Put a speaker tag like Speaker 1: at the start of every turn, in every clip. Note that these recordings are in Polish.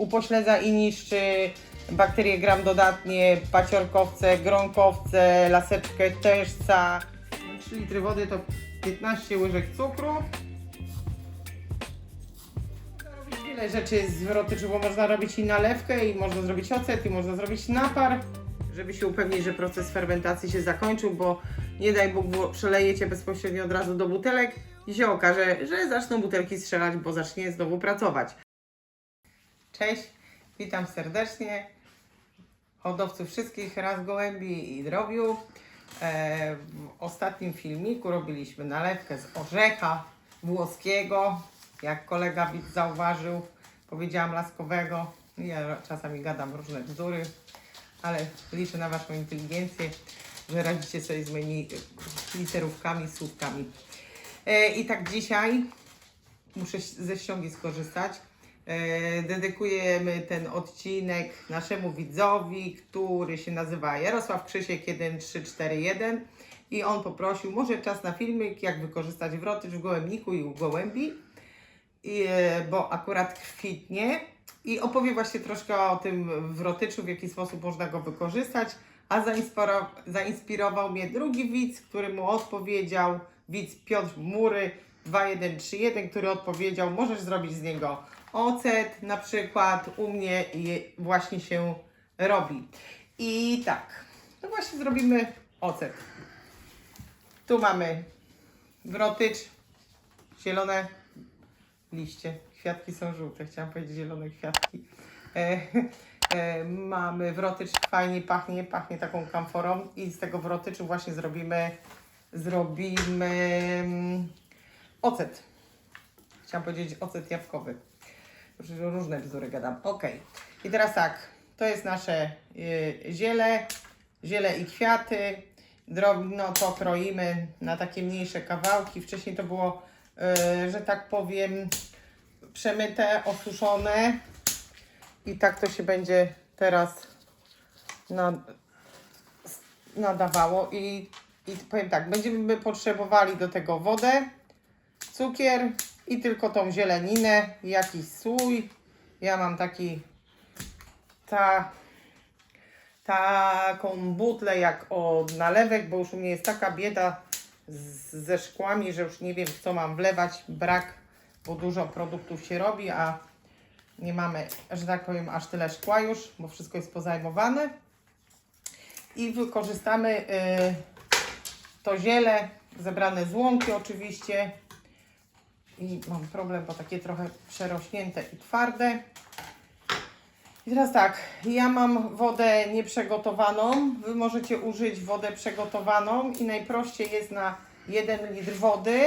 Speaker 1: upośledza i niszczy bakterie gram dodatnie, paciorkowce, gronkowce, laseczkę teżca. 3 litry wody to 15 łyżek cukru. Można robić wiele rzeczy z wrotyczu, bo można robić i nalewkę, i można zrobić ocet, i można zrobić napar, żeby się upewnić, że proces fermentacji się zakończył, bo nie daj Bóg, bo przelejecie bezpośrednio od razu do butelek i się okaże, że zaczną butelki strzelać, bo zacznie znowu pracować. Cześć, witam serdecznie hodowców wszystkich ras gołębi i drobiu. E, w ostatnim filmiku robiliśmy nalewkę z orzecha włoskiego, jak kolega widz zauważył, powiedziałam laskowego. Ja czasami gadam różne bzdury, ale liczę na Waszą inteligencję, że radzicie sobie z moimi literówkami, słówkami. E, I tak dzisiaj muszę ze ściągi skorzystać. E, Dedykujemy ten odcinek naszemu widzowi, który się nazywa Jarosław Krzysiek 1341 i on poprosił, może czas na filmik, jak wykorzystać wrotycz w gołębniku i u gołębi, I, e, bo akurat kwitnie. I opowie właśnie troszkę o tym wrotyczu, w jaki sposób można go wykorzystać, a zainspiro- zainspirował mnie drugi widz, który mu odpowiedział, widz Piotr Mury 2131, który odpowiedział, możesz zrobić z niego ocet, na przykład u mnie właśnie się robi. I tak, no właśnie zrobimy ocet. Tu mamy wrotycz, zielone liście, kwiatki są żółte, chciałam powiedzieć zielone kwiatki. E, e, mamy wrotycz, fajnie pachnie, pachnie taką kamforą i z tego wrotyczu właśnie zrobimy, zrobimy mm, ocet. Chciałam powiedzieć ocet jabłkowy. Różne bzdury gadam. Ok. I teraz tak, to jest nasze y, ziele, ziele i kwiaty. Drobno to kroimy na takie mniejsze kawałki. Wcześniej to było, y, że tak powiem, przemyte, osuszone. I tak to się będzie teraz nad, nadawało. I, I powiem tak, będziemy potrzebowali do tego wodę, cukier i tylko tą zieleninę, jakiś słój. Ja mam taki ta, taką butlę jak od nalewek, bo już u mnie jest taka bieda z, ze szkłami, że już nie wiem co mam wlewać, brak, bo dużo produktów się robi, a nie mamy, że tak powiem, aż tyle szkła już, bo wszystko jest pozajmowane. I wykorzystamy y, to ziele, zebrane z łąki oczywiście, i mam problem, bo takie trochę przerośnięte i twarde. I teraz tak, ja mam wodę nieprzegotowaną. Wy możecie użyć wodę przegotowaną i najprościej jest na 1 litr wody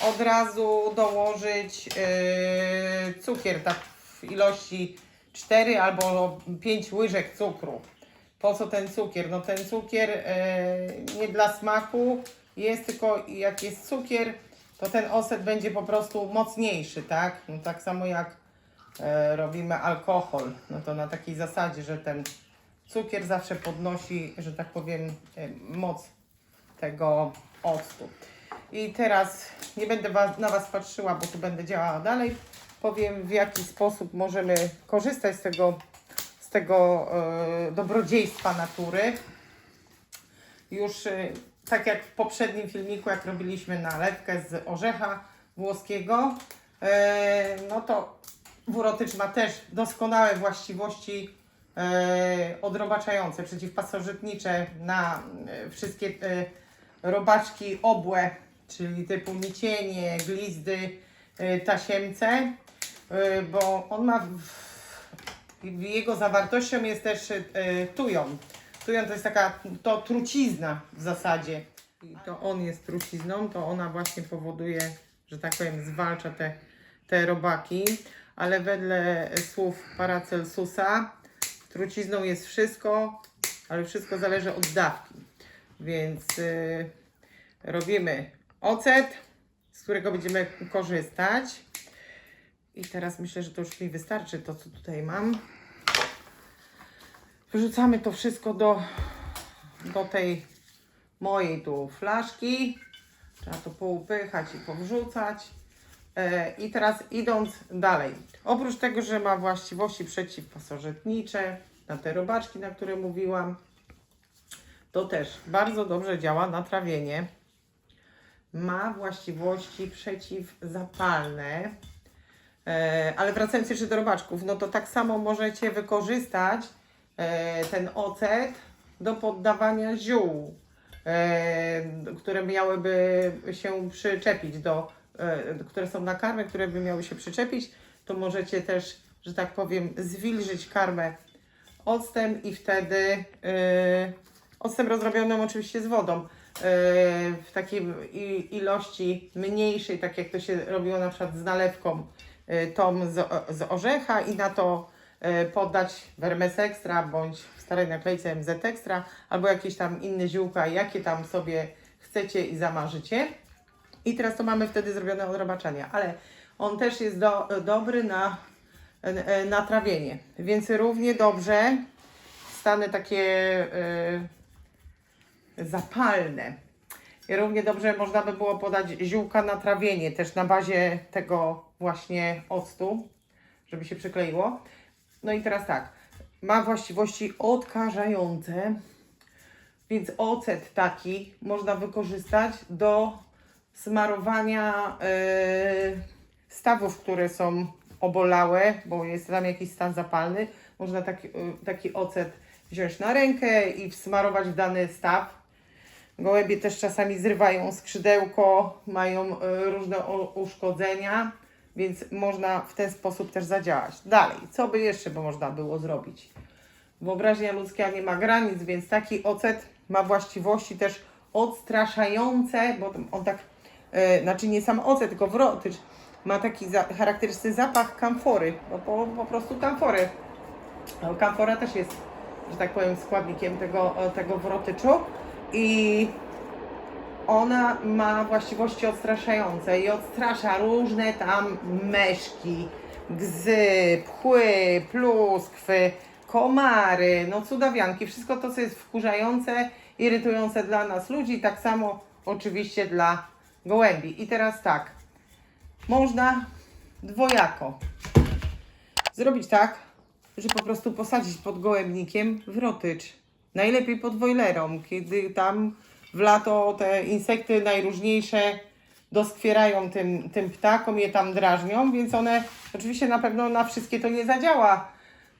Speaker 1: od razu dołożyć yy, cukier tak w ilości 4 albo 5 łyżek cukru. Po co ten cukier? No ten cukier yy, nie dla smaku jest, tylko jak jest cukier, to ten oset będzie po prostu mocniejszy, tak? No tak samo jak e, robimy alkohol, no to na takiej zasadzie, że ten cukier zawsze podnosi, że tak powiem, e, moc tego octu. I teraz nie będę was, na Was patrzyła, bo tu będę działała dalej. Powiem w jaki sposób możemy korzystać z tego, z tego e, dobrodziejstwa natury. Już y, tak jak w poprzednim filmiku, jak robiliśmy nalewkę z orzecha włoskiego, e, no to wurotycz ma też doskonałe właściwości e, odrobaczające, przeciwpasożytnicze na e, wszystkie robaczki obłe, czyli typu nicienie, glizdy, tasiemce, bo on ma w, jego zawartością jest też tujon. To jest taka to trucizna w zasadzie. I to on jest trucizną, to ona właśnie powoduje, że tak powiem, zwalcza te, te robaki. Ale wedle słów Paracelsusa trucizną jest wszystko, ale wszystko zależy od dawki. Więc y, robimy ocet, z którego będziemy korzystać. I teraz myślę, że to już mi wystarczy to, co tutaj mam. Wrzucamy to wszystko do, do tej mojej tu flaszki. Trzeba to poupychać i powrzucać. E, I teraz idąc dalej. Oprócz tego, że ma właściwości przeciwpasożytnicze, na te robaczki, na które mówiłam, to też bardzo dobrze działa na trawienie. Ma właściwości przeciwzapalne. E, ale wracając jeszcze do robaczków, no to tak samo możecie wykorzystać ten ocet do poddawania ziół, e, które miałyby się przyczepić do, e, które są na karmę, które by miały się przyczepić, to możecie też, że tak powiem, zwilżyć karmę octem i wtedy octem rozrobionym oczywiście z wodą w takiej ilości mniejszej, tak jak to się robiło na przykład z nalewką tą z, z orzecha i na to yy, poddać Vermes Extra bądź w starej naklejce MZ Extra albo jakieś tam inne ziółka, jakie tam sobie chcecie i zamarzycie. I teraz to mamy wtedy zrobione odrobaczenie, ale on też jest do, dobry na, e, na trawienie, więc równie dobrze stany takie e, zapalne. I równie dobrze można by było podać ziółka na trawienie, też na bazie tego właśnie octu, żeby się przykleiło. No i teraz tak, ma właściwości odkażające, więc ocet taki można wykorzystać do smarowania yy, stawów, które są obolałe, bo jest tam jakiś stan zapalny. Można taki, yy, taki ocet wziąć na rękę i wsmarować w dany staw. Gołębie też czasami zrywają skrzydełko, mają y, różne uszkodzenia, więc można w ten sposób też zadziałać. Dalej, co by jeszcze by można było zrobić? Wyobraźnia ludzka nie ma granic, więc taki ocet ma właściwości też odstraszające, bo on tak, e, znaczy nie sam ocet, tylko wrotycz, ma taki za, charakterystyczny zapach kamfory, po, po prostu kamfory. No, Kamfora też jest, że tak powiem, składnikiem tego, tego wrotyczu i ona ma właściwości odstraszające i odstrasza różne tam meszki, gzy, pchły, pluskwy, komary, no cudawianki, wszystko to, co jest wkurzające, irytujące dla nas ludzi, tak samo oczywiście dla gołębi. I teraz tak, można dwojako zrobić tak, że po prostu posadzić pod gołębnikiem wrotycz. Najlepiej pod wojlerą, kiedy tam w lato te insekty najróżniejsze doskwierają tym, tym ptakom, je tam drażnią, więc one oczywiście na pewno na wszystkie to nie zadziała,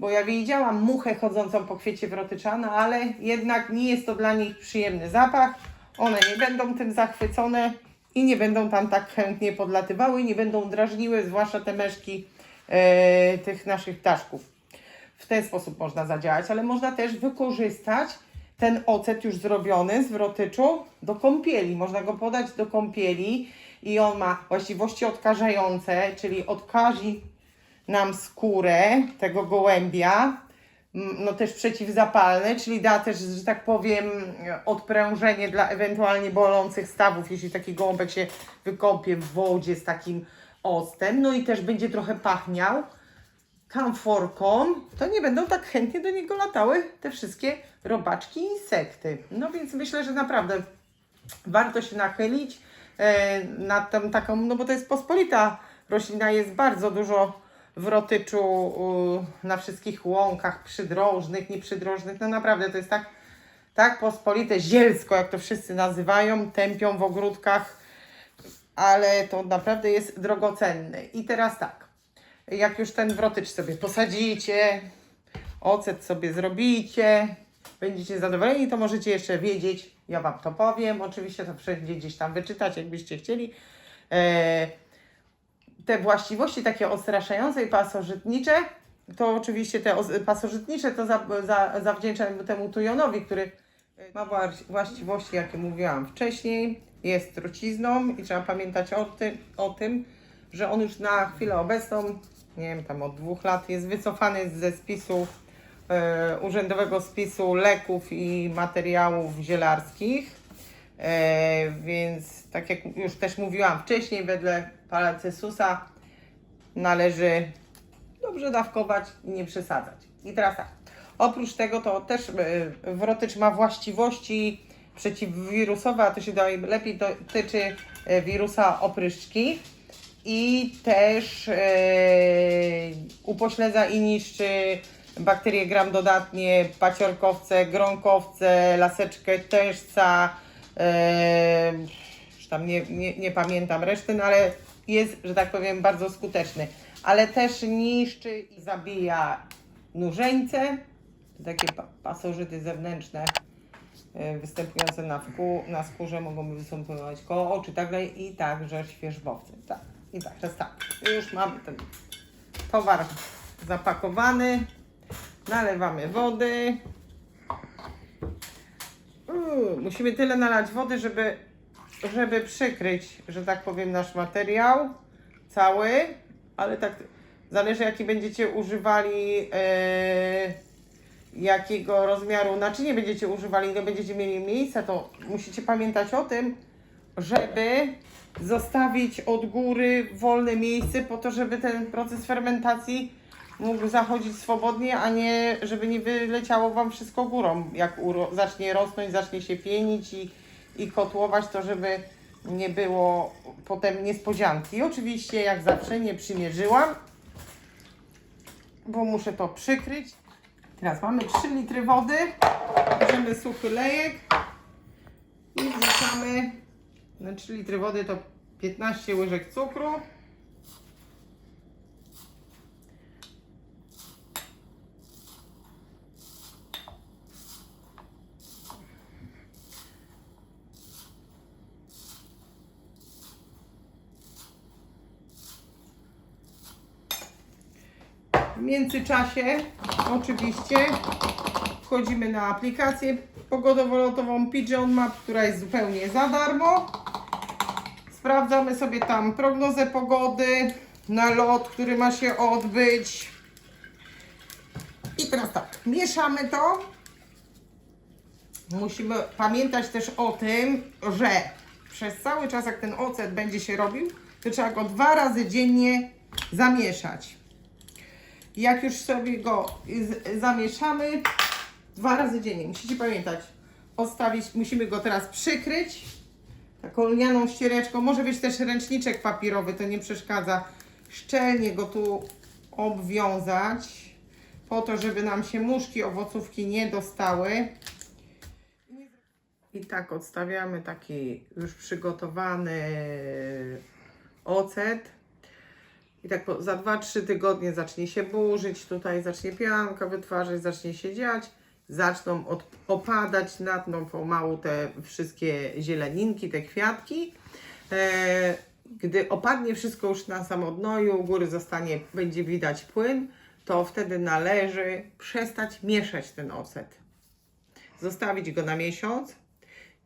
Speaker 1: bo ja widziałam muchę chodzącą po kwiecie wrotyczana, ale jednak nie jest to dla nich przyjemny zapach. One nie będą tym zachwycone i nie będą tam tak chętnie podlatywały, nie będą drażniły, zwłaszcza te meszki e, tych naszych ptaszków. W ten sposób można zadziałać, ale można też wykorzystać ten ocet już zrobiony z wrotyczu do kąpieli. Można go podać do kąpieli i on ma właściwości odkażające, czyli odkazi nam skórę tego gołębia. No też przeciwzapalne, czyli da też, że tak powiem, odprężenie dla ewentualnie bolących stawów, jeśli taki gołąbek się wykąpie w wodzie z takim octem. No i też będzie trochę pachniał kamforką, to nie będą tak chętnie do niego latały te wszystkie robaczki i insekty. No więc myślę, że naprawdę warto się nachylić e, nad tą taką, no bo to jest pospolita roślina, jest bardzo dużo w rotyczu y, na wszystkich łąkach przydrożnych, nieprzydrożnych, no naprawdę to jest tak, tak pospolite zielsko, jak to wszyscy nazywają, tępią w ogródkach, ale to naprawdę jest drogocenne. I teraz tak, jak już ten wrotycz sobie posadzicie, ocet sobie zrobicie, będziecie zadowoleni, to możecie jeszcze wiedzieć, ja Wam to powiem, oczywiście to wszędzie gdzieś tam wyczytać, jakbyście chcieli. E, te właściwości takie odstraszające i pasożytnicze, to oczywiście te pasożytnicze to za, za, zawdzięczam temu tujonowi, który ma wła- właściwości, jakie mówiłam wcześniej, jest trucizną i trzeba pamiętać o, ty, o tym, że on już na chwilę obecną, nie wiem, tam od dwóch lat jest wycofany ze spisu, e, urzędowego spisu leków i materiałów zielarskich. E, więc tak jak już też mówiłam wcześniej, wedle Paracelsusa należy dobrze dawkować i nie przesadzać. I teraz tak, oprócz tego to też e, wrotycz ma właściwości przeciwwirusowe, a to się lepiej dotyczy e, wirusa opryszczki. I też e, upośledza i niszczy bakterie gram dodatnie, paciorkowce, gronkowce, laseczkę teżca, e, już tam nie, nie, nie pamiętam reszty, no ale jest, że tak powiem, bardzo skuteczny. Ale też niszczy i zabija nużeńce, takie pa- pasożyty zewnętrzne e, występujące na, wku, na skórze mogą występować koło oczu, tak dalej i także świeżbowce. Tak, i tak, teraz tak. Już mamy ten towar zapakowany. Nalewamy wody. Uuu, musimy tyle nalać wody, żeby, żeby przykryć, że tak powiem, nasz materiał cały, ale tak zależy jaki będziecie używali e, jakiego rozmiaru naczynie będziecie używali, ile będziecie mieli miejsca, to musicie pamiętać o tym, żeby zostawić od góry wolne miejsce po to, żeby ten proces fermentacji mógł zachodzić swobodnie, a nie żeby nie wyleciało Wam wszystko górą. Jak zacznie rosnąć, zacznie się pienić i, i kotłować, to żeby nie było potem niespodzianki. Oczywiście, jak zawsze, nie przymierzyłam, bo muszę to przykryć. Teraz mamy 3 litry wody, bierzemy suchy lejek i wrzucamy na 3 litry wody to 15 łyżek cukru. W międzyczasie oczywiście wchodzimy na aplikację pogodowo-lotową Pigeon Map, która jest zupełnie za darmo. Sprawdzamy sobie tam prognozę pogody na lot, który ma się odbyć. I teraz tak, mieszamy to. Musimy pamiętać też o tym, że przez cały czas jak ten ocet będzie się robił, to trzeba go dwa razy dziennie zamieszać. Jak już sobie go zamieszamy, dwa razy dziennie, musicie pamiętać, odstawić, musimy go teraz przykryć taką lnianą ściereczką, może być też ręczniczek papierowy, to nie przeszkadza, szczelnie go tu obwiązać, po to, żeby nam się muszki owocówki nie dostały. I tak odstawiamy taki już przygotowany ocet. I tak za 2-3 tygodnie zacznie się burzyć, tutaj zacznie pianka wytwarzać, zacznie się dziać, zaczną od, opadać na dno pomału te wszystkie zieleninki, te kwiatki. E, gdy opadnie wszystko już na samodnoju, u góry zostanie, będzie widać płyn, to wtedy należy przestać mieszać ten ocet. Zostawić go na miesiąc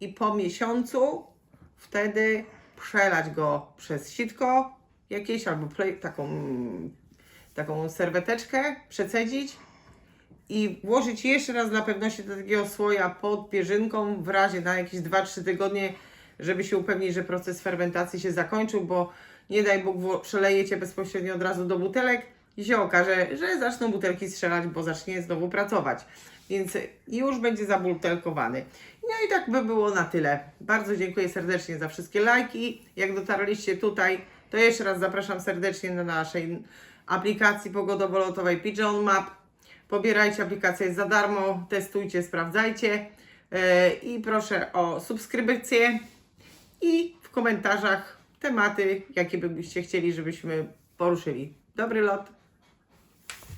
Speaker 1: i po miesiącu wtedy przelać go przez sitko jakieś albo taką, taką serweteczkę, przecedzić i włożyć jeszcze raz dla pewności do takiego słoja pod pierzynką w razie na jakieś 2-3 tygodnie, żeby się upewnić, że proces fermentacji się zakończył, bo nie daj Bóg przelejecie bezpośrednio od razu do butelek i się okaże, że zaczną butelki strzelać, bo zacznie znowu pracować. Więc już będzie zabutelkowany. No i tak by było na tyle. Bardzo dziękuję serdecznie za wszystkie lajki. Jak dotarliście tutaj, to jeszcze raz zapraszam serdecznie na naszej aplikacji pogodowo-lotowej Pigeon Map. Pobierajcie aplikację jest za darmo, testujcie, sprawdzajcie Yy, i proszę o subskrypcję i w komentarzach tematy, jakie byście chcieli, żebyśmy poruszyli. Dobry lot!